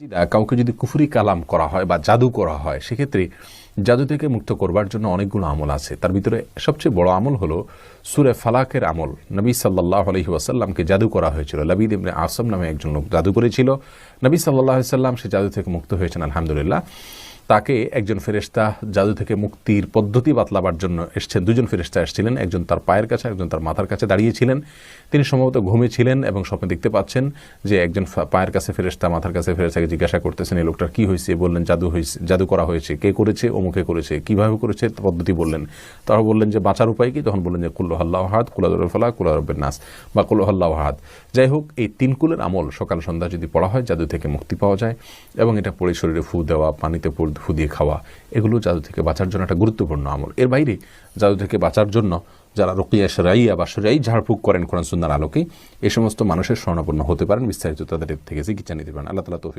জিদা কাউকে যদি কুফুরি কালাম করা হয় বা জাদু করা হয়, সেক্ষেত্রে জাদু থেকে মুক্ত করবার জন্য অনেকগুলো আমল আছে। তার ভিতরে সবচেয়ে বড় আমল হলো সুরে ফালাকের আমল। নবী সাল্লাহ আলহি ওয়াসাল্লামকে জাদু করা হয়েছিল। লবিদ ইমনে আসম নামে একজন লোক জাদু করেছিল। নবী সাল্লাহ সাল্লাম সে জাদু থেকে মুক্ত হয়েছেন, আলহামদুলিল্লাহ। তাকে একজন ফেরেস্তা জাদু থেকে মুক্তির পদ্ধতি বাতলাবার জন্য এসছেন। দুজন ফেরেস্তা এসেছিলেন, একজন তার পায়ের কাছে, একজন তার মাথার কাছে দাঁড়িয়েছিলেন। তিনি সম্ভবত ঘুমেছিলেন এবং স্বপ্নে দেখতে পাচ্ছেন যে একজন পায়ের কাছে ফেরেস্তা মাথার কাছে ফেরেস্তাকে জিজ্ঞাসা করতেছেন এই লোকটার কি হয়েছে? বললেন, জাদু হয়েছে জাদু করা হয়েছে। কে করেছে? অমুকে করেছে। কীভাবে করেছে? পদ্ধতি বললেন। তারা বললেন যে, বাঁচার উপায় কি? তখন বললেন যে, কুল্লু হাল্লাহ হাত কুলাদুর ফলা কুলারবের নাস। বা, কুল্লু হাল্লাহ হাত যাই হোক, এই তিন কুলের আমল সকাল সন্ধ্যা যদি পড়া হয়, জাদু থেকে মুক্তি পাওয়া যায় এবং এটা পরে শরীরে ফু দেওয়া, পানিতে পড়- ফু দিয়ে খাওয়া, এগুলো জাদু থেকে বাঁচার জন্য একটা গুরুত্বপূর্ণ আমল। এর বাইরে, জাদু থেকে বাঁচার জন্য যারা রকিয়া, সরাইয়া বা সরাই ঝাড়ফুঁক করেন কোরআন সুন্দর আলোকে, এ সমস্ত মানুষের স্বর্ণপূর্ণ হতে পারেন। বিস্তারিত তাদের থেকে চিকিৎসা নিতে পারেন আল্লাহ তালা তৌফিক